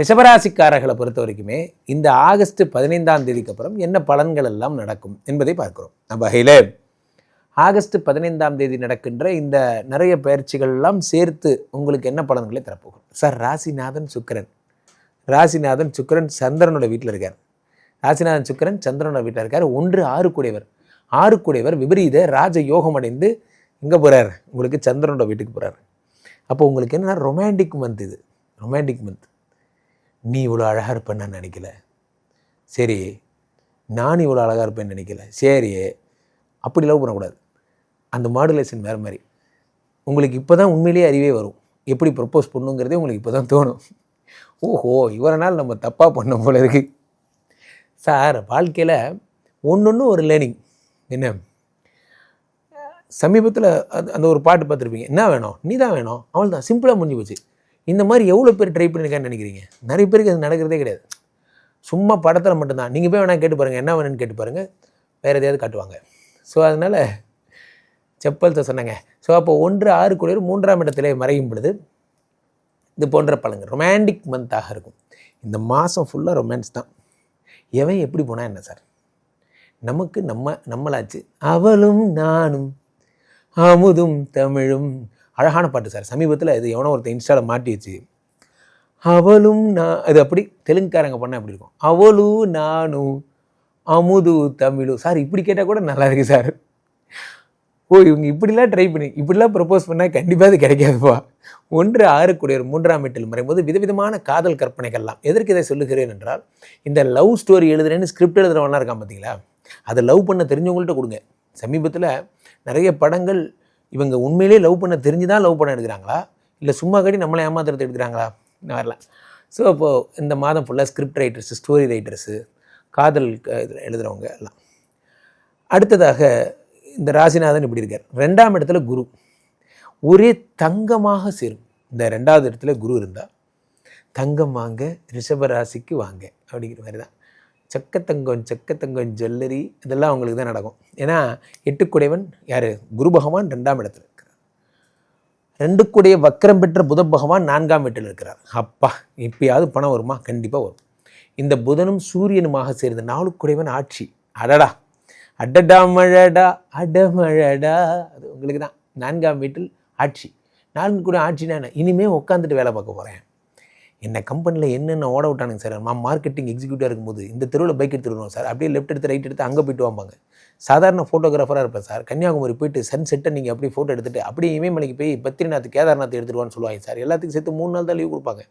ரிஷபராசிக்காரர்களை பொறுத்த வரைக்குமே இந்த ஆகஸ்ட் பதினைந்தாம் தேதிக்கு அப்புறம் என்ன பலன்கள் எல்லாம் நடக்கும் என்பதை பார்க்கிறோம். நம்ம வகையில் ஆகஸ்ட் பதினைந்தாம் தேதி நடக்கின்ற இந்த நிறைய பயிற்சிகள்லாம் சேர்த்து உங்களுக்கு என்ன பலன்களை தரப்போகும் சார் ராசிநாதன் சுக்கிரன். ராசிநாதன் சுக்கிரன் சந்திரனோட வீட்டில் இருக்கார். ராசிநாதன் சுக்கிரன் சந்திரனோட வீட்டில் இருக்கார். ஒன்று ஆறு கூடியவர் ஆறு கூடியவர் விபரீத ராஜ யோகம் அடைந்து இங்கே போகிறார் உங்களுக்கு சந்திரனோட வீட்டுக்கு போகிறார் அப்போ உங்களுக்கு என்னென்னா ரொமான்டிக் மந்த் இது. ரொமான்டிக் மந்த் நீ இவ்வளோ அழகாக இருப்பேன்னு நான் நினைக்கல. சரி நான் இவ்வளோ அழகாக இருப்பேன்னு நினைக்கல. சரி அப்படி லவ் பண்ணக்கூடாது. அந்த மாடுலேஷன் வேறு மாதிரி. உங்களுக்கு இப்போ தான் உண்மையிலேயே அறிவே வரும். எப்படி ப்ரப்போஸ் பண்ணுங்கிறதே உங்களுக்கு இப்போ தான் தோணும். ஓஹோ இவரனால் நம்ம தப்பாக பண்ண போல இருக்கு. சார் வாழ்க்கையில் ஒன்று ஒரு லேர்னிங் என்ன? சமீபத்தில் அந்த ஒரு பாட்டு பார்த்துருப்பீங்க. என்ன வேணும்? நீ தான் வேணும். அவள் தான் சிம்பிளாக முடிஞ்சு போச்சு. இந்த மாதிரி எவ்வளோ பேர் ட்ரை பண்ணியிருக்கான்னு நினைக்கிறீங்க? நிறைய பேருக்கு அது நடக்கிறதே கிடையாது. சும்மா படத்தில் மட்டும்தான். நீங்கள் போய் வேணால் கேட்டு பாருங்கள் என்ன வேணும்னு கேட்டு பாருங்கள் வேறு எதையாவது காட்டுவாங்க. ஸோ அதனால் செப்பல்த்தை சொன்னாங்க. ஸோ அப்போ ஒன்று ஆறு குளிர் மூன்றாம் இடத்திலே மறையும் பொழுது இது போன்ற பழங்கள் ரொமான்டிக் மந்தாக இருக்கும். இந்த மாதம் ஃபுல்லாக ரொமான்ஸ் தான். எவன் எப்படி போனால் என்ன சார்? நமக்கு நம்ம நம்மளாச்சு. அவளும் நானும் அமுதும் தமிழும் அழகான பாட்டு சார். சமீபத்தில் இது எவனோ ஒருத்தர் இன்ஸ்டாவில் மாட்டி வச்சு அவளும் நான் அது அப்படி தெலுங்குக்காரங்க பண்ணால் அப்படி இருக்கும்? அவளும் நானும் அமுது தமிழும் சார் இப்படி கேட்டால் கூட நல்லா இருக்கு சார். ஓ இவங்க இப்படிலாம் ட்ரை பண்ணி இப்படிலாம் ப்ரப்போஸ் பண்ணால் கண்டிப்பாக அது கிடைக்காதுப்பா. ஒன்று ஆறு குடியர் மூன்றாம் வீட்டில் மறையும்போது விதவிதமான காதல் கற்பனைகள்லாம். எதற்கு இதை சொல்லுகிறேன் என்றால் இந்த லவ் ஸ்டோரி எழுதுறேன்னு ஸ்கிரிப்ட் எழுதுறவனா இருக்கான் பார்த்தீங்களா அதை லவ் பண்ண தெரிஞ்சவங்கள்ட்ட கொடுங்க. சமீபத்தில் நிறைய படங்கள் இவங்க உண்மையிலேயே லவ் பண்ண தெரிஞ்சு தான் லவ் பண்ண எடுக்கிறாங்களா? இல்லை சும்மா கட்டி நம்மளை ஏமாத்துறது எடுக்கிறாங்களா? இந்த மாதிரிலாம் ஸோ அப்போது இந்த மாதம் ஃபுல்லாக ஸ்கிரிப்ட் ரைட்டர்ஸு ஸ்டோரி ரைட்டர்ஸு காதல் எழுதுகிறவங்க எல்லாம். அடுத்ததாக இந்த ராசிநாதன் இப்படி இருக்கார். ரெண்டாம் இடத்துல குரு. ஒரே தங்கமாக சேரும். இந்த ரெண்டாவது இடத்துல குரு இருந்தால் தங்கம் வாங்க ரிஷப ராசிக்கு வாங்க அப்படிங்கிற மாதிரி தான் செக்கத்தங்கம் செக்கத்தங்கம் ஜுவல்லரி இதெல்லாம் அவங்களுக்கு தான் நடக்கும். ஏன்னா எட்டுக்குடையவன் யார்? குரு பகவான் ரெண்டாம் இடத்துல இருக்கிறார். ரெண்டுக்குடைய வக்கரம் பெற்ற புத பகவான் நான்காம் வீட்டில் இருக்கிறார். அப்பா எப்பயாவது பணம் வருமா? கண்டிப்பாக வரும். இந்த புதனும் சூரியனுமாக சேர்ந்த நாளுக்குடையவன் ஆட்சி. அடடா. அடடா மழடா அடமழடா அது உங்களுக்கு தான். நான்காம் வீட்டில் ஆட்சி. நான்கு கூட ஆட்சினா என்ன? இனிமேல் உட்காந்துட்டு வேலை பார்க்க போகிறேன் என்ன கம்பெனியில் என்னென்ன ஓட விட்டானுங்க சார் நான் மார்க்கெட்டிங் எக்ஸிக்யூட்டிவாக இருக்கும்போது இந்த தெருவில் பைக் எடுத்துருவோம் வருவோம் சார் அப்படியே லெஃப்ட் எடுத்து ரைட் எடுத்து அங்கே போயிட்டு வாம்பாங்க. சாதாரண ஃபோட்டோகிராஃபராக இருப்பேன் சார் கன்னியாகுமரி போயிட்டு சன் செட்டை நீங்கள் அப்படியே ஃபோட்டோ எடுத்துகிட்டு அப்படியே இமயமலைக்கு போய் பத்ரிநாத் கேதார்நாத் எடுத்துருவான்னு சொல்லுவாங்க சார் எல்லாத்துக்கும் சேர்த்து மூணு நாள் தான் லீவ் கொடுப்பாங்க.